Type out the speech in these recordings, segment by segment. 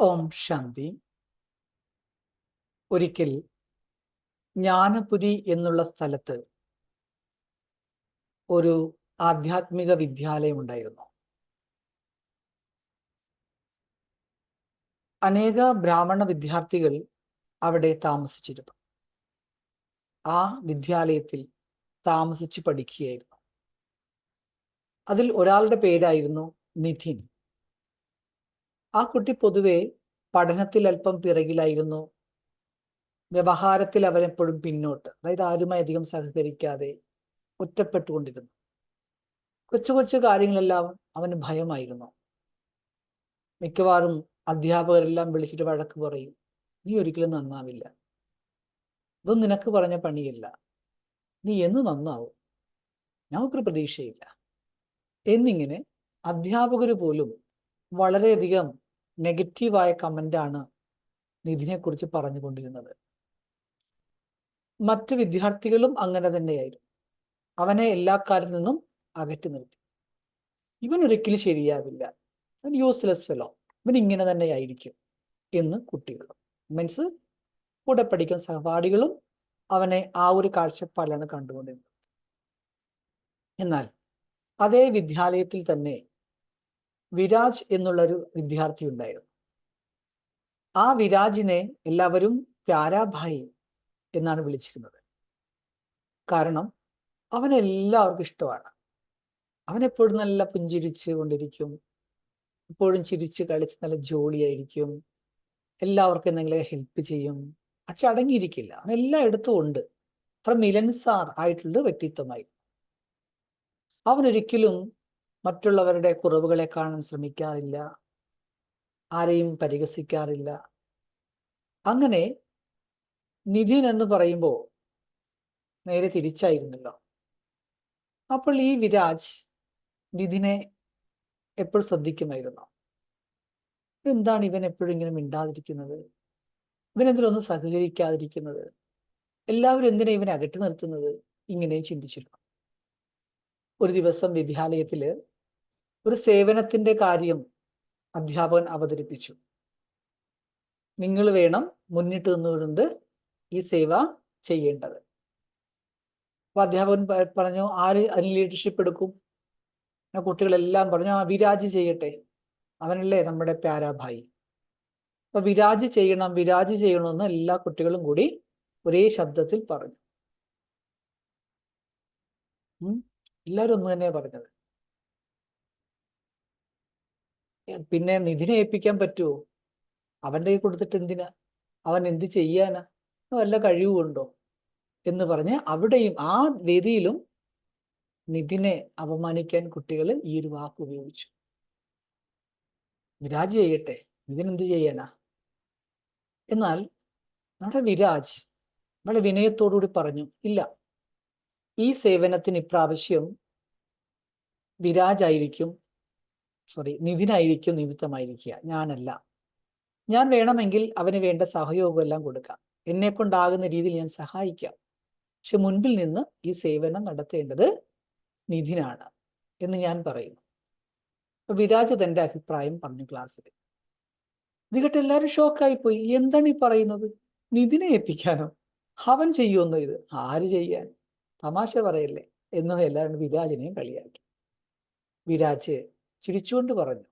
ഓം ശാന്തി. ഒരിക്കൽ ജ്ഞാനപുരി എന്നുള്ള സ്ഥലത്ത് ഒരു ആധ്യാത്മിക വിദ്യാലയം ഉണ്ടായിരുന്നു. അനേക ബ്രാഹ്മണ വിദ്യാർത്ഥികൾ അവിടെ താമസിച്ചിരുന്നു. ആ വിദ്യാലയത്തിൽ താമസിച്ച് പഠിക്കുകയായിരുന്നു. അതിൽ ഒരാളുടെ പേരായിരുന്നു നിധിൻ. ആ കുട്ടി പൊതുവെ പഠനത്തിൽ അല്പം പിറകിലായിരുന്നു. വ്യവഹാരത്തിൽ അവരെപ്പോഴും പിന്നോട്ട്. അതായത് ആരുമായി അധികം സഹകരിക്കാതെ ഒറ്റപ്പെട്ടുകൊണ്ടിരുന്നു. കൊച്ചു കൊച്ചു കാര്യങ്ങളെല്ലാം അവന് ഭയമായിരുന്നു. മിക്കവാറും അധ്യാപകരെല്ലാം വിളിച്ചിട്ട് വഴക്ക് പറയും. നീ ഒരിക്കലും നന്നാവില്ല. ഇതൊന്നും നിനക്ക് പറഞ്ഞ പണിയല്ല. നീ എന്ന് നന്നാവും? ഞങ്ങൾക്കൊരു പ്രതീക്ഷയില്ല. എന്നിങ്ങനെ അധ്യാപകർ പോലും വളരെയധികം നെഗറ്റീവായ കമന്റാണ് നിധിനെക്കുറിച്ച് പറഞ്ഞുകൊണ്ടിരുന്നത്. മറ്റ് വിദ്യാർത്ഥികളും അങ്ങനെ തന്നെയായിരുന്നു. അവനെ എല്ലാ കാര്യത്തിൽ നിന്നും അകറ്റി നിർത്തി. ഇവൻ ഒരിക്കലും ശരിയാവില്ല. അവൻ യൂസ്ലെസ് ഫെലോ ഇവൻ ഇങ്ങനെ തന്നെ ആയിരിക്കും എന്ന് കുട്ടികളും മീൻസ് കൂടെ പഠിക്കുന്ന സഹപാഠികളും അവനെ ആ ഒരു കാഴ്ചപ്പാടിലാണ് കണ്ടുകൊണ്ടിരുന്നത്. എന്നാൽ അതേ വിദ്യാലയത്തിൽ തന്നെ വിരാജ് എന്നുള്ളൊരു വിദ്യാർത്ഥി ഉണ്ടായിരുന്നു. ആ വിരാജിനെ എല്ലാവരും പ്യാരാഭായി എന്നാണ് വിളിച്ചിരുന്നത്. കാരണം അവനെല്ലാവർക്കും ഇഷ്ടമാണ്. അവനെപ്പോഴും നല്ല പുഞ്ചിരിച്ച് കൊണ്ടിരിക്കും. എപ്പോഴും ചിരിച്ച് കളിച്ച് നല്ല ജോളിയായിരിക്കും. എല്ലാവർക്കും എന്തെങ്കിലും ഹെൽപ്പ് ചെയ്യും. പക്ഷെ അടങ്ങിയിരിക്കില്ല. അവൻ എല്ലായിടത്തും ഉണ്ട്. അത്ര മിലൻസാർ ആയിട്ടുള്ള വ്യക്തിത്വമായിരുന്നു. അവനൊരിക്കലും മറ്റുള്ളവരുടെ കുറവുകളെ കാണാൻ ശ്രമിക്കാറില്ല. ആരെയും പരിഹസിക്കാറില്ല. അങ്ങനെ നിധിൻ എന്ന് പറയുമ്പോൾ നേരെ തിരിച്ചായിരുന്നല്ലോ. അപ്പോൾ ഈ വിരാജ് നിധിനെ എപ്പോഴും ശ്രദ്ധിക്കുമായിരുന്നു? എന്താണ് ഇവൻ എപ്പോഴും ഇങ്ങനെ മിണ്ടാതിരിക്കുന്നത്? ഇവൻ എന്തിനൊന്നും സഹകരിക്കാതിരിക്കുന്നത്? എല്ലാവരും എന്തിനാ ഇവനെ അകറ്റി നിർത്തുന്നത്? ഇങ്ങനെയും ചിന്തിച്ചിരുന്നു. ഒരു ദിവസം വിദ്യാലയത്തിൽ ഒരു സേവനത്തിന്റെ കാര്യം അധ്യാപകൻ അവതരിപ്പിച്ചു. നിങ്ങൾ വേണം മുന്നിട്ട് നിന്നുകൊണ്ട് ഈ സേവ ചെയ്യേണ്ടത്. അപ്പൊ അധ്യാപകൻ പറഞ്ഞു ആര് അതിന് ലീഡർഷിപ്പ് എടുക്കും? കുട്ടികളെല്ലാം പറഞ്ഞു ആ വിരാജ് ചെയ്യട്ടെ. അവനല്ലേ നമ്മുടെ പ്യാരാഭായി അപ്പൊ വിരാജ് ചെയ്യണം വിരാജ് ചെയ്യണമെന്ന് എല്ലാ കുട്ടികളും കൂടി ഒരേ ശബ്ദത്തിൽ പറഞ്ഞു. എല്ലാവരും ഒന്ന് തന്നെ പറഞ്ഞത്. പിന്നെ നിധിനെ ഏൽപ്പിക്കാൻ പറ്റുമോ അവന്റെ കൈ കൊടുത്തിട്ട് എന്തിനാ? അവൻ എന്ത് ചെയ്യാനാ? വല്ല കഴിവുണ്ടോ എന്ന് പറഞ്ഞ് അവിടെയും ആ വേദിയിലും നിധിനെ അപമാനിക്കാൻ കുട്ടികൾ ഈ ഒരു വാക്ക് ഉപയോഗിച്ചു. വിരാജ് ചെയ്യട്ടെ? നിതിൻ എന്ത് ചെയ്യാനാ? എന്നാൽ നമ്മുടെ വിരാജ് വളരെ വിനയത്തോടുകൂടി പറഞ്ഞു ഇല്ല ഈ സേവനത്തിന് ഇപ്രാവശ്യം വിരാജ് ആയിരിക്കും സോറി നിധിനായിരിക്കും നിമിത്തമായിരിക്കുക. ഞാനല്ല. ഞാൻ വേണമെങ്കിൽ അവന് വേണ്ട സഹയോഗം എല്ലാം കൊടുക്കാം. എന്നെ കൊണ്ടാകുന്ന രീതിയിൽ ഞാൻ സഹായിക്കാം. പക്ഷെ മുൻപിൽ നിന്ന് ഈ സേവനം നടത്തേണ്ടത് നിധിനാണ് എന്ന് ഞാൻ പറയുന്നു. അപ്പൊ വിരാജ് തന്റെ അഭിപ്രായം പറഞ്ഞു ക്ലാസ്സിൽ. ഇത് എല്ലാവരും ഷോക്കായി പോയി എന്താണ് ഈ പറയുന്നത്? നിധിനെ ഏൽപ്പിക്കാനോ? അവൻ ചെയ്യുമെന്നോ ഇത്? ആര് ചെയ്യാൻ? തമാശ പറയല്ലേ? എന്ന് എല്ലാവരും വിരാജിനെയും കളിയാക്കി. വിരാജ് ചിരിച്ചുകൊണ്ട് പറഞ്ഞു.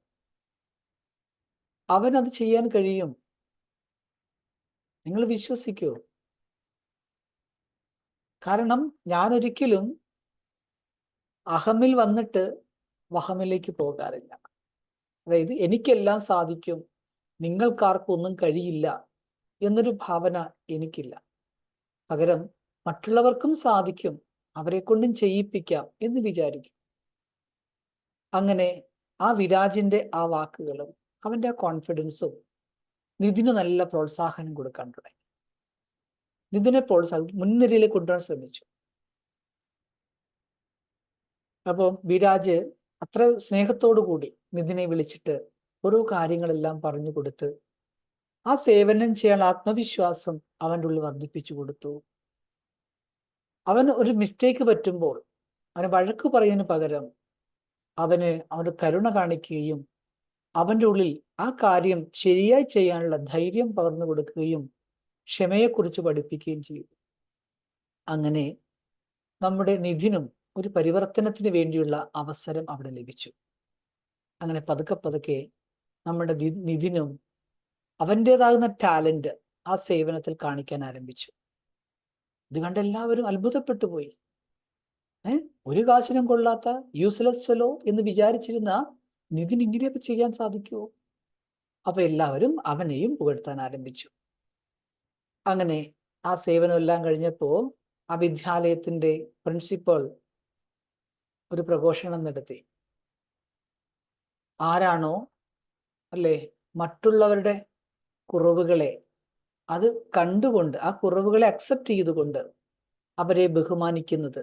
അവൻ അത് ചെയ്യാൻ കഴിയും. നിങ്ങൾ വിശ്വസിക്കൂ. കാരണം ഞാൻ ഒരിക്കലും അഹമിൽ വന്നിട്ട് വഹമിലേക്ക് പോകാറില്ല. അതായത് എനിക്കെല്ലാം സാധിക്കും. നിങ്ങൾക്കാർക്കും ഒന്നും കഴിയില്ല എന്നൊരു ഭാവന എനിക്കില്ല. പകരം മറ്റുള്ളവർക്കും സാധിക്കും. അവരെ കൊണ്ടും ചെയ്യിപ്പിക്കാം എന്ന് വിചാരിക്കും. അങ്ങനെ ആ വിരാജിന്റെ ആ വാക്കുകളും അവന്റെ ആ കോൺഫിഡൻസും നിതിന് നല്ല പ്രോത്സാഹനം കൊടുക്കാൻ തുടങ്ങി. നിതിനെ പ്രോത്സാഹനം മുൻനിരയിലേക്ക് കൊണ്ടുവരാൻ ശ്രമിച്ചു. അപ്പോൾ വിരാജ് അത്ര സ്നേഹത്തോടു കൂടി നിതിനെ വിളിച്ചിട്ട് ഓരോ കാര്യങ്ങളെല്ലാം പറഞ്ഞു കൊടുത്ത് ആ സേവനം ചെയ്യാൻ ആത്മവിശ്വാസം അവന്റെ ഉള്ളിൽ വർദ്ധിപ്പിച്ചു കൊടുത്തു. അവൻ ഒരു മിസ്റ്റേക്ക് പറ്റുമ്പോൾ അവന് വഴക്ക് പറയുന്നതിന് പകരം അവന് അവന് കരുണ കാണിക്കുകയും അവന്റെ ഉള്ളിൽ ആ കാര്യം ശരിയായി ചെയ്യാനുള്ള ധൈര്യം പകർന്നു കൊടുക്കുകയും ക്ഷമയെക്കുറിച്ച് പഠിപ്പിക്കുകയും ചെയ്തു. അങ്ങനെ നമ്മുടെ നിധിനും ഒരു പരിവർത്തനത്തിന് വേണ്ടിയുള്ള അവസരം അവിടെ ലഭിച്ചു. അങ്ങനെ പതുക്കെ പതുക്കെ നമ്മുടെ നിധിനും അവന്റെതാകുന്ന ടാലന്റ് ആ സേവനത്തിൽ കാണിക്കാൻ ആരംഭിച്ചു. ഇത് കണ്ട് എല്ലാവരും അത്ഭുതപ്പെട്ടു പോയി. ഒരു കാശിനും കൊള്ളാത്ത യൂസ്ലെസ് ഫെലോ എന്ന് വിചാരിച്ചിരുന്ന നിതിൻ ഇങ്ങനെയൊക്കെ ചെയ്യാൻ സാധിക്കുമോ അപ്പൊ എല്ലാവരും അവനെയും പുകഴ്ത്താൻ ആരംഭിച്ചു. അങ്ങനെ ആ സേവനം എല്ലാം കഴിഞ്ഞപ്പോ ആ വിദ്യാലയത്തിന്റെ പ്രിൻസിപ്പൾ ഒരു പ്രഘോഷണം നടത്തി. ആരാണോ അല്ലേ മറ്റുള്ളവരുടെ കുറവുകളെ അത് കണ്ടുകൊണ്ട് ആ കുറവുകളെ അക്സെപ്റ്റ് ചെയ്തുകൊണ്ട് അവരെ ബഹുമാനിക്കുന്നത്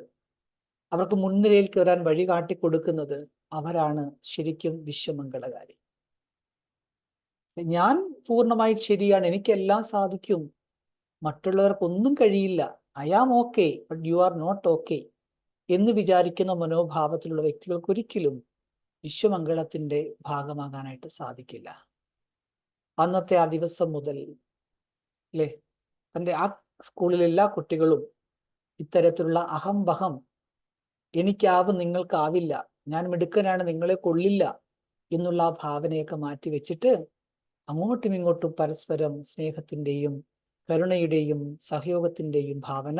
അവർക്ക് മുൻനിരയിൽ കയറാൻ വഴി കാട്ടിക്കൊടുക്കുന്നത് അവരാണ് ശരിക്കും വിശ്വമംഗളകാരി. ഞാൻ പൂർണമായി ശരിയാണ് എനിക്കെല്ലാം സാധിക്കും. മറ്റുള്ളവർക്കൊന്നും കഴിയില്ല. I am okay but you are not okay എന്ന് വിചാരിക്കുന്ന മനോഭാവത്തിലുള്ള വ്യക്തികൾക്ക് ഒരിക്കലും വിശ്വമംഗളത്തിന്റെ ഭാഗമാകാനായിട്ട് സാധിക്കില്ല. അന്നത്തെ ആ ദിവസം മുതൽ അല്ലേ തന്റെ ആ സ്കൂളിലെ എല്ലാ കുട്ടികളും ഇത്തരത്തിലുള്ള അഹംബഹം എനിക്കാവും നിങ്ങൾക്കാവില്ല. ഞാൻ മിടുക്കനാണ് നിങ്ങളെ കൊള്ളില്ല എന്നുള്ള ആ ഭാവനയൊക്കെ മാറ്റി വെച്ചിട്ട് അങ്ങോട്ടും ഇങ്ങോട്ടും പരസ്പരം സ്നേഹത്തിന്റെയും കരുണയുടെയും സഹയോഗത്തിന്റെയും ഭാവന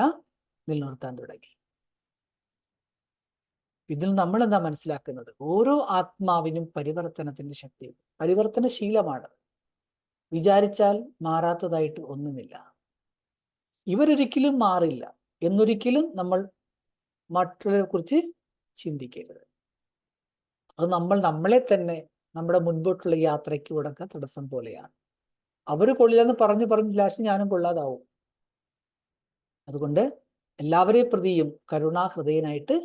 നിലനിർത്താൻ തുടങ്ങി. ഇതിൽ നമ്മൾ എന്താ മനസ്സിലാക്കുന്നത്? ഓരോ ആത്മാവിനും പരിവർത്തനത്തിന്റെ ശക്തി പരിവർത്തനശീലമാണ്. വിചാരിച്ചാൽ മാറാത്തതായിട്ട് ഒന്നുമില്ല. ഇവരൊരിക്കലും മാറില്ല. എന്നൊരിക്കലും നമ്മൾ മറ്റുള്ളവരെ കുറിച്ച് ചിന്തിക്കരുത്. അത് നമ്മൾ നമ്മളെ തന്നെ നമ്മുടെ മുൻപോട്ടുള്ള യാത്രയ്ക്ക് ഉടക്ക തടസ്സം പോലെയാണ്. അവർ കൊള്ളില്ലെന്ന് പറഞ്ഞു പറഞ്ഞു ലാശം ഞാനും കൊള്ളാതാവും. അതുകൊണ്ട് എല്ലാവരെയും പ്രതിയും കരുണാഹൃദയനായിട്ട്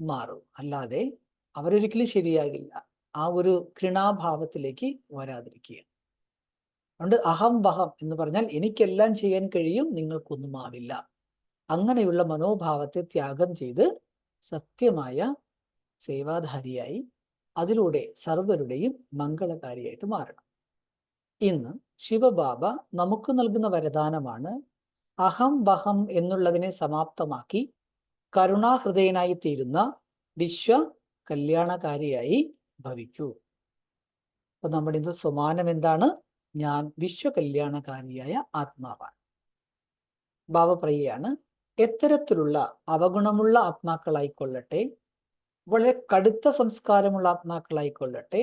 മാറും. അല്ലാതെ അവരൊരിക്കലും ശരിയാകില്ല. ആ ഒരു ഘൃണാഭാവത്തിലേക്ക് വരാതിരിക്കുക അതുകൊണ്ട് അഹം വഹം എന്ന് പറഞ്ഞാൽ എനിക്കെല്ലാം ചെയ്യാൻ കഴിയും നിങ്ങൾക്കൊന്നും ആവില്ല. അങ്ങനെയുള്ള മനോഭാവത്തെ ത്യാഗം ചെയ്ത് സത്യമായ സേവാധാരിയായി അതിലൂടെ സർവരുടെയും മംഗളകാരിയായിട്ട് മാറണം. ഇന്ന് ശിവബാബ നമുക്ക് നൽകുന്ന വരദാനമാണ് അഹം വഹം എന്നുള്ളതിനെ സമാപ്തമാക്കി കരുണാഹൃദയനായി തീരുന്ന വിശ്വ കല്യാണകാരിയായി ഭവിക്കൂ. അപ്പൊ നമ്മുടെ ഇന്ന് സ്വമാനം എന്താണ്? ഞാൻ വിശ്വ കല്യാണകാരിയായ ആത്മാവാണ്. പറയുകയാണ് എത്തരത്തിലുള്ള അവഗുണമുള്ള ആത്മാക്കളായിക്കൊള്ളട്ടെ വളരെ കടുത്ത സംസ്കാരമുള്ള ആത്മാക്കളായിക്കൊള്ളട്ടെ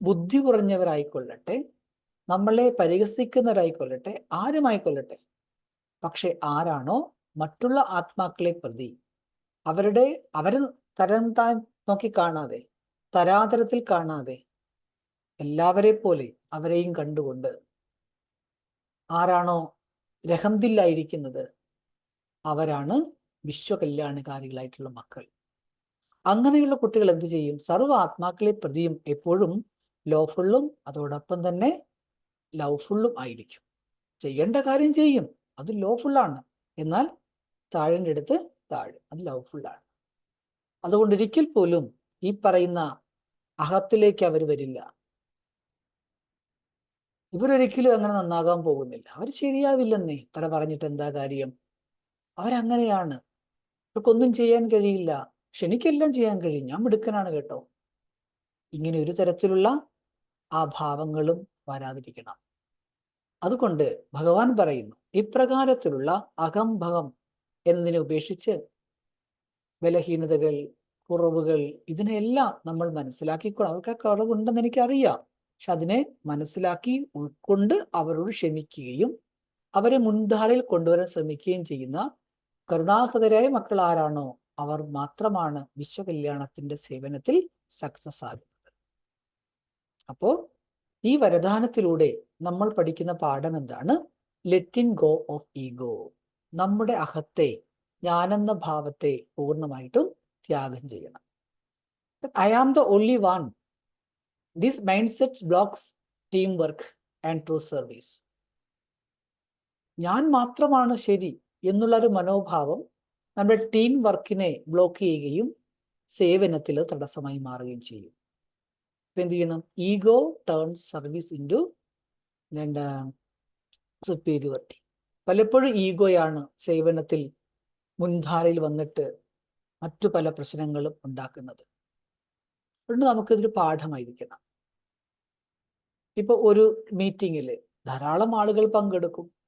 ബുദ്ധി കുറഞ്ഞവരായിക്കൊള്ളട്ടെ നമ്മളെ പരിഹസിക്കുന്നവരായിക്കൊള്ളട്ടെ ആരുമായിക്കൊള്ളട്ടെ. പക്ഷെ ആരാണോ മറ്റുള്ള ആത്മാക്കളെ പ്രതി. അവരുടെ അവരെ തരം താൻ നോക്കി കാണാതെ തരാതരത്തിൽ കാണാതെ എല്ലാവരെ പോലെ അവരെയും കണ്ടുകൊണ്ട് ആരാണോ രഹംതില്ലായിരിക്കുന്നത് അവരാണ് വിശ്വകല്യാണകാരികളായിട്ടുള്ള മക്കൾ. അങ്ങനെയുള്ള കുട്ടികൾ എന്ത് ചെയ്യും? സർവ ആത്മാക്കളെ പ്രതിയും എപ്പോഴും ലോഫുള്ളും അതോടൊപ്പം തന്നെ ലവ്ഫുള്ളും ആയിരിക്കും. ചെയ്യേണ്ട കാര്യം ചെയ്യും. അത് ലോഫുള്ളാണ് എന്നാൽ താഴേന്റെ അടുത്ത് താഴെ. അത് ലവ്ഫുള്ളാണ് അതുകൊണ്ട് ഒരിക്കൽ പോലും ഈ പറയുന്ന അഹത്തിലേക്ക് അവർ വരില്ല. ഇവരൊരിക്കലും അങ്ങനെ നന്നാകാൻ പോകുന്നില്ല. അവർ ശരിയാവില്ലെന്നേ. തല പറഞ്ഞിട്ട് എന്താ കാര്യം? അവരങ്ങനെയാണ്. അവർക്കൊന്നും ചെയ്യാൻ കഴിയില്ല. പക്ഷെ എനിക്കെല്ലാം ചെയ്യാൻ കഴിയും. ഞാൻ മിടുക്കനാണ് കേട്ടോ. ഇങ്ങനെ ഒരു തരത്തിലുള്ള ആ ഭാവങ്ങളും വരാതിരിക്കണം. അതുകൊണ്ട് ഭഗവാൻ പറയുന്നു ഇപ്രകാരത്തിലുള്ള അകംഭകം എന്നതിനെ ഉപേക്ഷിച്ച് ബലഹീനതകൾ കുറവുകൾ ഇതിനെല്ലാം നമ്മൾ മനസ്സിലാക്കിക്കൊണ്ട് അവർക്ക് ആ കുറവുണ്ടെന്ന് എനിക്കറിയാം. പക്ഷെ അതിനെ മനസ്സിലാക്കി ഉൾക്കൊണ്ട് അവരോട് ക്ഷമിക്കുകയും അവരെ മുൻധാരയിൽ കൊണ്ടുവരാൻ ശ്രമിക്കുകയും ചെയ്യുന്ന കരുണാഹൃതരായ മക്കൾ ആരാണോ അവർ മാത്രമാണ് വിശ്വകല്യാണത്തിന്റെ സേവനത്തിൽ സക്സസ് ആകുന്നത്. അപ്പോ ഈ വരദാനത്തിലൂടെ നമ്മൾ പഠിക്കുന്ന പാഠം എന്താണ്? ലെറ്റിൻ ഗോ ഓഫ് ഈഗോ നമ്മുടെ അഹത്തെ ഞാനെന്ന ഭാവത്തെ പൂർണമായിട്ടും ത്യാഗം ചെയ്യണം. I am the only one this mind set blocks team work and true service ഞാൻ മാത്രമാണ് ശരി. എന്നുള്ളൊരു മനോഭാവം നമ്മുടെ ടീം വർക്കിനെ ബ്ലോക്ക് ചെയ്യുകയും സേവനത്തിൽ തടസ്സമായി മാറുകയും ചെയ്യും. അപ്പൊ എന്ത് ചെയ്യണം? ഈഗോ ടേൺ സർവീസ് ഇന്റു എന്താ സുപ്പീരിയോറിറ്റി. പലപ്പോഴും ഈഗോയാണ് സേവനത്തിൽ മുൻധാരയിൽ വന്നിട്ട് മറ്റു പല പ്രശ്നങ്ങളും ഉണ്ടാക്കുന്നത്. അതുകൊണ്ട് നമുക്കിതൊരു പാഠമായിരിക്കണം. ഇപ്പൊ ഒരു മീറ്റിങ്ങിൽ ധാരാളം ആളുകൾ പങ്കെടുക്കും.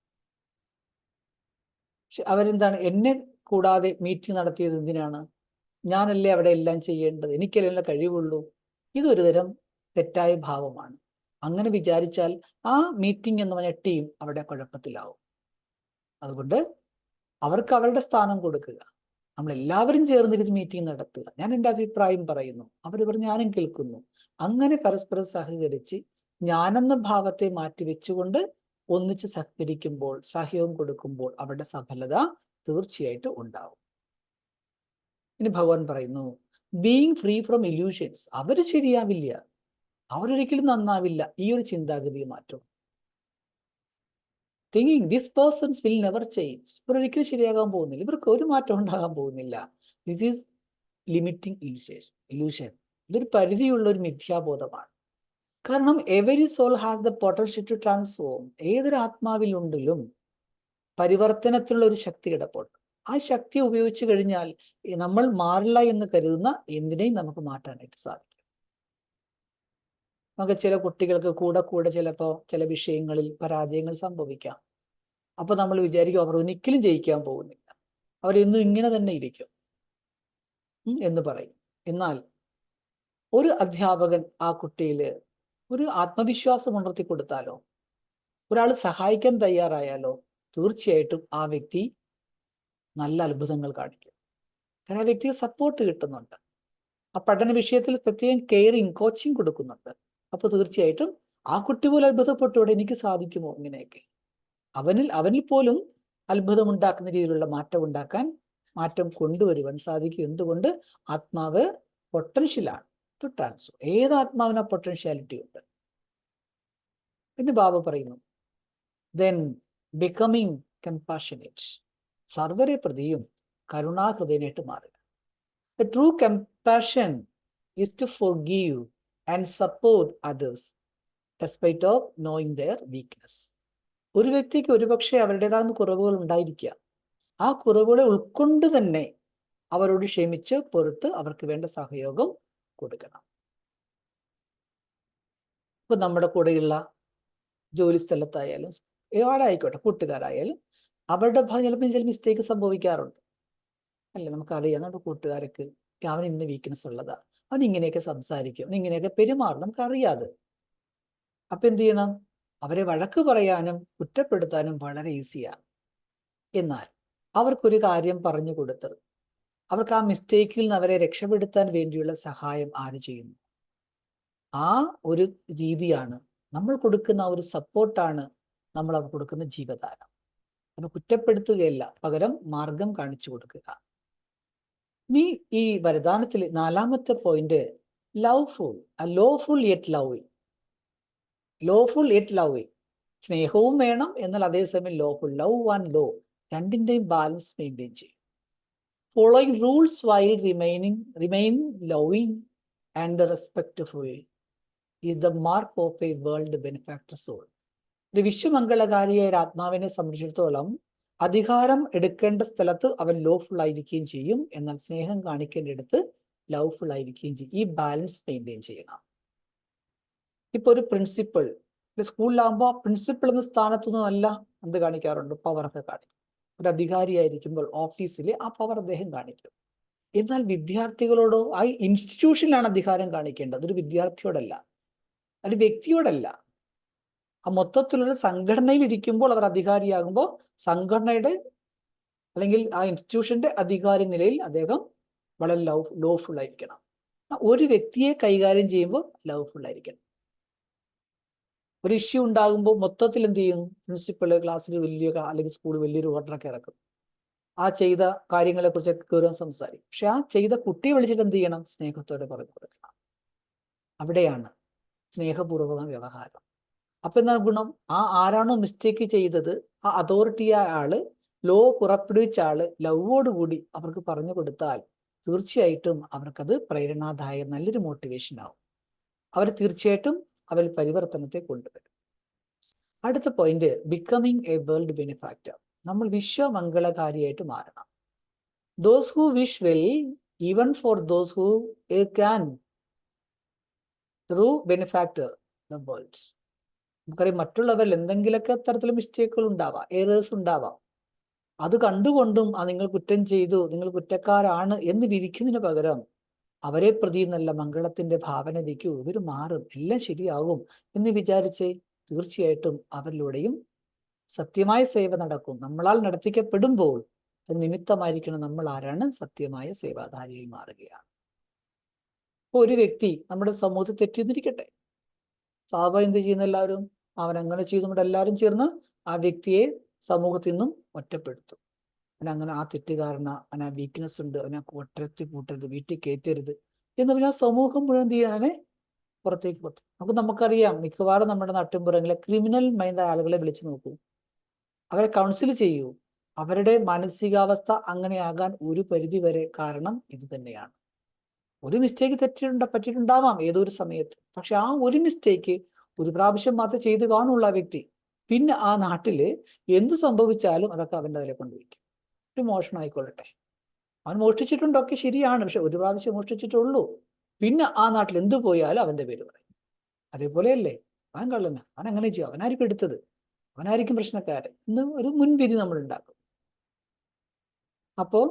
അവരെന്താണ് എന്നെ കൂടാതെ മീറ്റിംഗ് നടത്തിയത് എന്തിനാണ്? ഞാനല്ലേ അവിടെ എല്ലാം ചെയ്യേണ്ടത്? എനിക്കല്ലേ കഴിവുള്ളൂ? ഇതൊരു തരം തെറ്റായ ഭാവമാണ്. അങ്ങനെ വിചാരിച്ചാൽ ആ മീറ്റിംഗ് എന്ന് പറഞ്ഞ ടീം അവിടെ കുഴപ്പത്തിലാവും. അതുകൊണ്ട് അവർക്ക് അവരുടെ സ്ഥാനം കൊടുക്കുക. നമ്മൾ എല്ലാവരും ചേർന്നിരുന്ന് മീറ്റിംഗ് നടത്തുക. ഞാൻ എന്റെ അഭിപ്രായം പറയുന്നു. അവർ പറഞ്ഞ് ഞാനും കേൾക്കുന്നു. അങ്ങനെ പരസ്പരം സഹകരിച്ച് ഞാനെന്ന ഭാവത്തെ മാറ്റി വെച്ചുകൊണ്ട് ഒന്നിച്ച് സഹകരിക്കുമ്പോൾ സഹയോഗം കൊടുക്കുമ്പോൾ അവരുടെ സഫലത തീർച്ചയായിട്ടും ഉണ്ടാവും. ഇനി ഭഗവാൻ പറയുന്നു ബീങ് ഫ്രീ ഫ്രം ഇല്യൂഷൻസ് അവർ ശരിയാവില്ല. അവരൊരിക്കലും നന്നാവില്ല. ഈ ഒരു ചിന്താഗതി മാറ്റും. Thinking this persons will never change ഇവർ ഒരിക്കലും ശരിയാകാൻ പോകുന്നില്ല. ഇവർക്ക് ഒരു മാറ്റം ഉണ്ടാകാൻ പോകുന്നില്ല. This is limiting illusion illusion ഇതൊരു പരിധിയുള്ള ഒരു മിഥ്യാബോധമാണ്. കാരണം every soul has the potential to transform ഏതൊരു ആത്മാവിലുണ്ടിലും പരിവർത്തനത്തിനുള്ള ഒരു ശക്തി കിടപ്പുണ്ട് ആ ശക്തി ഉപയോഗിച്ചു കഴിഞ്ഞാൽ നമ്മൾ മാറില്ല എന്ന് കരുതുന്ന എന്തിനേയും നമുക്ക് മാറ്റാനായിട്ട് സാധിക്കും. നമുക്ക് ചില കുട്ടികൾക്ക് കൂടെ കൂടെ ചിലപ്പോൾ ചില വിഷയങ്ങളിൽ പരാജയങ്ങൾ സംഭവിക്കാം. അപ്പൊ നമ്മൾ വിചാരിക്കും അവർ ഒരിക്കലും ജയിക്കാൻ പോകുന്നില്ല. അവരെന്നും ഇങ്ങനെ തന്നെ ഇരിക്കും. എന്ന് പറയും. എന്നാൽ ഒരു അധ്യാപകൻ ആ കുട്ടിയിൽ ഒരു ആത്മവിശ്വാസം ഉണർത്തി കൊടുത്താലോ? ഒരാൾ സഹായിക്കാൻ തയ്യാറായാലോ? തീർച്ചയായിട്ടും ആ വ്യക്തി നല്ല അത്ഭുതങ്ങൾ കാണിക്കും. കാരണം ആ വ്യക്തിക്ക് സപ്പോർട്ട് കിട്ടുന്നുണ്ട്. ആ പഠന വിഷയത്തിൽ പ്രത്യേകം കെയറിങ് കോച്ചിങ് കൊടുക്കുന്നുണ്ട്. അപ്പോൾ തീർച്ചയായിട്ടും ആ കുട്ടി പോലും അത്ഭുതപ്പെട്ടോടെ എനിക്ക് സാധിക്കുമോ ഇങ്ങനെയൊക്കെ? അവനിൽ അവനിൽ പോലും അത്ഭുതമുണ്ടാക്കുന്ന രീതിയിലുള്ള മാറ്റം ഉണ്ടാക്കാൻ മാറ്റം കൊണ്ടുവരുവാൻ സാധിക്കും. എന്തുകൊണ്ട്? ആത്മാവ് പൊട്ടൻഷ്യലാണ് ടു ട്രാൻസ്ഫർ ഏത് ആത്മാവിന് പൊട്ടൻഷ്യാലിറ്റി ഉണ്ട്? പിന്നെ ബാബ പറയുന്നു ദെൻ ബിക്കമിങ് കമ്പാഷനേറ്റ് സർവരെ പ്രതിയും കരുണാഹൃദയനായിട്ട് മാറുക. The true compassion is to forgive and support others despite of knowing their weakness ഒരു വ്യക്തിക്ക് ഒരുപക്ഷെ അവരുടേതാകുന്ന കുറവുകൾ ഉണ്ടായിരിക്കുക. ആ കുറവുകളെ ഉൾക്കൊണ്ട് തന്നെ അവരോട് ക്ഷമിച്ച് പൊറത്ത് അവർക്ക് വേണ്ട സഹയോഗം കൊടുക്കണം. ഇപ്പൊ നമ്മുടെ കൂടെയുള്ള ജോലി സ്ഥലത്തായാലും എവിടായിക്കോട്ടെ കൂട്ടുകാരായാലും അവരുടെ ഭാഗം ചിലപ്പോൾ ചില മിസ്റ്റേക്ക് സംഭവിക്കാറുണ്ട്. അല്ലേ? നമുക്കറിയാം നമ്മുടെ കൂട്ടുകാർക്ക് അവൻ ഇന്ന വീക്ക്നെസ് ഉള്ളതാ. അവൻ ഇങ്ങനെയൊക്കെ സംസാരിക്കും. അവൻ ഇങ്ങനെയൊക്കെ പെരുമാറും. നമുക്കറിയാതെ. അപ്പൊ എന്ത് ചെയ്യണം? അവരെ വഴക്ക് പറയാനും കുറ്റപ്പെടുത്താനും വളരെ ഈസിയാണ് എന്നാൽ അവർക്കൊരു കാര്യം പറഞ്ഞു കൊടുത്ത് അവർക്ക് ആ മിസ്റ്റേക്കിൽ നിന്ന് അവരെ രക്ഷപ്പെടുത്താൻ വേണ്ടിയുള്ള സഹായം ആര് ചെയ്യുന്നു? ആ ഒരു രീതിയാണ് നമ്മൾ കൊടുക്കുന്ന ഒരു സപ്പോർട്ടാണ് നമ്മൾ അവർ കൊടുക്കുന്ന ജീവദാനം. അത് കുറ്റപ്പെടുത്തുകയല്ല പകരം മാർഗം കാണിച്ചു കൊടുക്കുക. നീ ഈ വരദാനത്തിൽ നാലാമത്തെ point loveful lawful yet love lawful yet love സ്നേഹവും വേണം എന്നാൽ അതേസമയം ലോഫുൾ ലവ് ആൻഡ് ലോ രണ്ടിന്റെയും ബാലൻസ് മെയിന്റെയിൻ ചെയ്യും following rules while remaining remain loving and respectful is the mark of a world benefactor soul ഒരു വിശ്വമംഗളകാരിയായ ഒരു ആത്മാവിനെ സംബന്ധിച്ചിടത്തോളം അധികാരം എടുക്കേണ്ട സ്ഥലത്ത് അവൻ ലോഫുൾ ആയിരിക്കുകയും ചെയ്യും. എന്നാൽ സ്നേഹം കാണിക്കേണ്ടിടത്ത് ലവ്ഫുൾ ആയിരിക്കുകയും ചെയ്യും. ഈ ബാലൻസ് മെയിന്റെയിൻ ചെയ്യണം. ഇപ്പൊ ഒരു പ്രിൻസിപ്പിൾ സ്കൂളിലാകുമ്പോൾ പ്രിൻസിപ്പിൾ എന്ന സ്ഥാനത്തൊന്നും അല്ല എന്ത് കാണിക്കാറുണ്ട്? പവറൊക്കെ കാണിക്കും. ഒരു അധികാരിയായിരിക്കുമ്പോൾ ഓഫീസിൽ ആ പവർ അദ്ദേഹം കാണിക്കും. എന്നാൽ വിദ്യാർത്ഥികളോടോ ആ ഇൻസ്റ്റിറ്റ്യൂഷനിലാണ് അധികാരം കാണിക്കേണ്ടത്. ഒരു വിദ്യാർത്ഥിയോടല്ല. ഒരു വ്യക്തിയോടല്ല. ആ മൊത്തത്തിലൊരു സംഘടനയിൽ ഇരിക്കുമ്പോൾ അവർ അധികാരിയാകുമ്പോൾ സംഘടനയുടെ അല്ലെങ്കിൽ ആ ഇൻസ്റ്റിറ്റ്യൂഷന്റെ അധികാരി നിലയിൽ അദ്ദേഹം വളരെ ലവ് ലോഫുൾ ആയിരിക്കണം. ഒരു വ്യക്തിയെ കൈകാര്യം ചെയ്യുമ്പോൾ ലവ്ഫുൾ ആയിരിക്കണം. ഒരു ഇഷ്യൂ ഉണ്ടാകുമ്പോൾ മൊത്തത്തിൽ എന്ത് ചെയ്യും? പ്രിൻസിപ്പൾ ക്ലാസ്സിൽ വലിയ അല്ലെങ്കിൽ സ്കൂളിൽ വലിയൊരു ഓർഡറൊക്കെ ഇറക്കും. ആ ചെയ്ത കാര്യങ്ങളെ കുറിച്ചൊക്കെ കയറാൻ സംസാരിക്കും. പക്ഷെ ആ ചെയ്ത കുട്ടിയെ വിളിച്ചിട്ട് എന്ത് ചെയ്യണം? സ്നേഹത്തോടെ പറഞ്ഞു കൊടുക്കണം. അവിടെയാണ് സ്നേഹപൂർവം വ്യവഹാരം. അപ്പൊ എന്താണ് ഗുണം? ആ ആരാണോ മിസ്റ്റേക്ക് ചെയ്തത് ആ അതോറിറ്റിയായ ആൾ ലോ പുറപ്പെടുവിച്ച ആൾ ലവോടുകൂടി അവർക്ക് പറഞ്ഞു കൊടുത്താൽ തീർച്ചയായിട്ടും അവർക്കത് പ്രേരണാദായ നല്ലൊരു മോട്ടിവേഷൻ ആവും. അവർ തീർച്ചയായിട്ടും അവരിൽ പരിവർത്തനത്തെ കൊണ്ടുവരും. അടുത്ത point becoming a world benefactor നമ്മൾ വിശ്വമംഗളകാരിയായിട്ട് മാറണം. Those who wish well even for those who can through benefactor the world നമുക്കറിയാം മറ്റുള്ളവരിൽ എന്തെങ്കിലുമൊക്കെ തരത്തിൽ മിസ്റ്റേക്കുകൾ ഉണ്ടാവാം എറേഴ്സ് ഉണ്ടാവാം. അത് കണ്ടുകൊണ്ടും ആ നിങ്ങൾ കുറ്റം ചെയ്തു നിങ്ങൾ കുറ്റക്കാരാണ് എന്ന് വിരിക്കുന്നതിന് പകരം അവരെ പ്രതി നല്ല മംഗളത്തിന്റെ ഭാവന വയ്ക്കൂ ഇവർ മാറും. എല്ലാം ശരിയാകും എന്ന് വിചാരിച്ച് തീർച്ചയായിട്ടും അവരിലൂടെയും സത്യമായ സേവ നടക്കും. നമ്മളാൽ നടത്തിക്കപ്പെടുമ്പോൾ അത് നിമിത്തമായിരിക്കണം നമ്മൾ ആരാണ്? സത്യമായ സേവാധാരിയായി മാറുകയാണ്. ഇപ്പൊ ഒരു വ്യക്തി നമ്മുടെ സമൂഹത്തെ തെറ്റിന്നിരിക്കട്ടെ സാബ എന്ത് ചെയ്യുന്ന എല്ലാവരും? അവൻ അങ്ങനെ ചെയ്തു നമ്മുടെ എല്ലാവരും ചേർന്ന് ആ വ്യക്തിയെ സമൂഹത്തിൽ നിന്നും ഒറ്റപ്പെടുത്തും. അങ്ങനെ ആ തെറ്റുകാരന അവൻ ആ വീക്ക്നെസ് ഉണ്ട് അവനെ കൊട്ടരത്തി കൂട്ടരുത് വീട്ടിൽ കയറ്റരുത് എന്ന് പറഞ്ഞാൽ സമൂഹം മുഴുവൻ എന്ത് ചെയ്യാനാണ്? പുറത്തേക്ക് പോകും നമുക്ക് നമുക്കറിയാം മിക്കവാറും നമ്മുടെ നാട്ടിൻപുറങ്ങളെ ക്രിമിനൽ മൈൻഡ് ആളുകളെ വിളിച്ചു നോക്കൂ. അവരെ കൗൺസിൽ ചെയ്യൂ. അവരുടെ മാനസികാവസ്ഥ അങ്ങനെയാകാൻ ഒരു പരിധി വരെ കാരണം ഇത് തന്നെയാണ്. ഒരു മിസ്റ്റേക്ക് തെറ്റിട്ടുണ്ട് പറ്റിയിട്ടുണ്ടാവാം ഏതൊരു സമയത്ത്. പക്ഷെ ആ ഒരു മിസ്റ്റേക്ക് ഒരു പ്രാവശ്യം മാത്രം ചെയ്തു കാണുള്ള വ്യക്തി. പിന്നെ ആ നാട്ടിൽ എന്ത് സംഭവിച്ചാലും അതൊക്കെ അവന്റെ അതിലെ കൊണ്ടുവയ്ക്കും ഒരു മോഷണമായിക്കൊള്ളട്ടെ. അവൻ മോഷ്ടിച്ചിട്ടുണ്ടൊക്കെ ശരിയാണ്. പക്ഷെ ഒരു പ്രാവശ്യം മോഷ്ടിച്ചിട്ടുള്ളൂ. പിന്നെ ആ നാട്ടിൽ എന്ത് പോയാലും അവന്റെ പേര് പറയും. അതേപോലെയല്ലേ? അവൻ കള്ളന. അവൻ അങ്ങനെ ചെയ്യും. അവനായിരിക്കും എടുത്തത്. അവനായിരിക്കും പ്രശ്നക്കാരൻ. എന്ന് ഒരു മുൻവിധി നമ്മൾ ഉണ്ടാക്കും അപ്പോൾ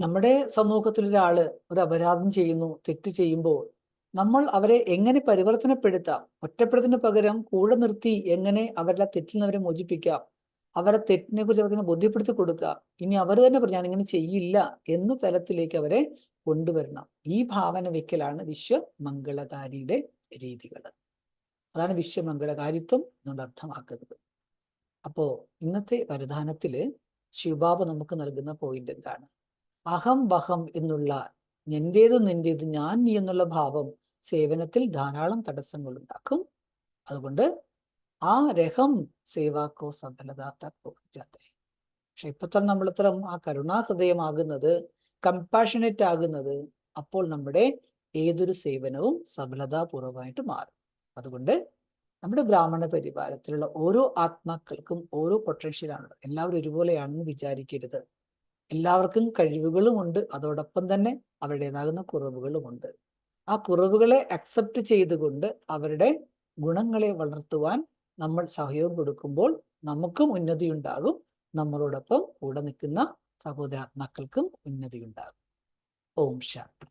നമ്മുടെ സമൂഹത്തിൽ ഒരാൾ ഒരു അപരാധം ചെയ്യുന്നു തെറ്റ് ചെയ്യുമ്പോൾ നമ്മൾ അവരെ എങ്ങനെ പരിവർത്തനപ്പെടുത്താം? ഒറ്റപ്പെടുത്തിന് പകരം കൂടെ നിർത്തി എങ്ങനെ അവരുടെ തെറ്റിൽ നിന്ന് അവരെ മോചിപ്പിക്കാം? അവരെ തെറ്റിനെ കുറിച്ച് അവർക്ക് ബോധ്യപ്പെടുത്തി കൊടുക്കുക ഇനി അവർ തന്നെ പറഞ്ഞു ഞാനിങ്ങനെ ചെയ്യില്ല എന്ന തലത്തിലേക്ക് അവരെ കൊണ്ടുവരണം. ഈ ഭാവന വെക്കലാണ് വിശ്വമംഗളകാരിയുടെ രീതികൾ. അതാണ് വിശ്വമംഗളകാരിത്വം നമ്മൾ അർത്ഥമാക്കുന്നത്. അപ്പോ ഇന്നത്തെ വരദാനത്തിൽ ശിവബാബ നമുക്ക് നൽകുന്ന പോയിന്റ് എന്താണ്? അഹം വഹം എന്നുള്ള എന്റേത് നിന്റേത് ഞാൻ നീ എന്നുള്ള ഭാവം സേവനത്തിൽ ധാരാളം തടസ്സങ്ങൾ ഉണ്ടാക്കും. അതുകൊണ്ട് ആ രഹം സേവാക്കോ സഫലതാത്തോ പക്ഷെ ഇപ്പത്തെ നമ്മൾ ഇത്തരം ആ കരുണാഹൃദയമാകുന്നത് കമ്പാഷനേറ്റ് ആകുന്നത് അപ്പോൾ നമ്മുടെ ഏതൊരു സേവനവും സഫലതാപൂർവമായിട്ട് മാറും. അതുകൊണ്ട് നമ്മുടെ ബ്രാഹ്മണ പരിവാരത്തിലുള്ള ഓരോ ആത്മാക്കൾക്കും ഓരോ പൊട്ടൻഷ്യലാണുള്ളത് എല്ലാവരും ഒരുപോലെയാണെന്ന് വിചാരിക്കരുത്. എല്ലാവർക്കും കഴിവുകളുമുണ്ട്. അതോടൊപ്പം തന്നെ അവരുടേതാകുന്ന കുറവുകളുമുണ്ട്. ആ കുറവുകളെ അക്സെപ്റ്റ് ചെയ്തുകൊണ്ട് അവരുടെ ഗുണങ്ങളെ വളർത്തുവാൻ നമ്മൾ സഹയോഗം കൊടുക്കുമ്പോൾ നമുക്കും ഉന്നതി ഉണ്ടാകും നമ്മളോടൊപ്പം കൂടെ നിൽക്കുന്ന സഹോദരാത്മാക്കൾക്കും ഉന്നതി ഉണ്ടാകും ഓം ശാന്തി.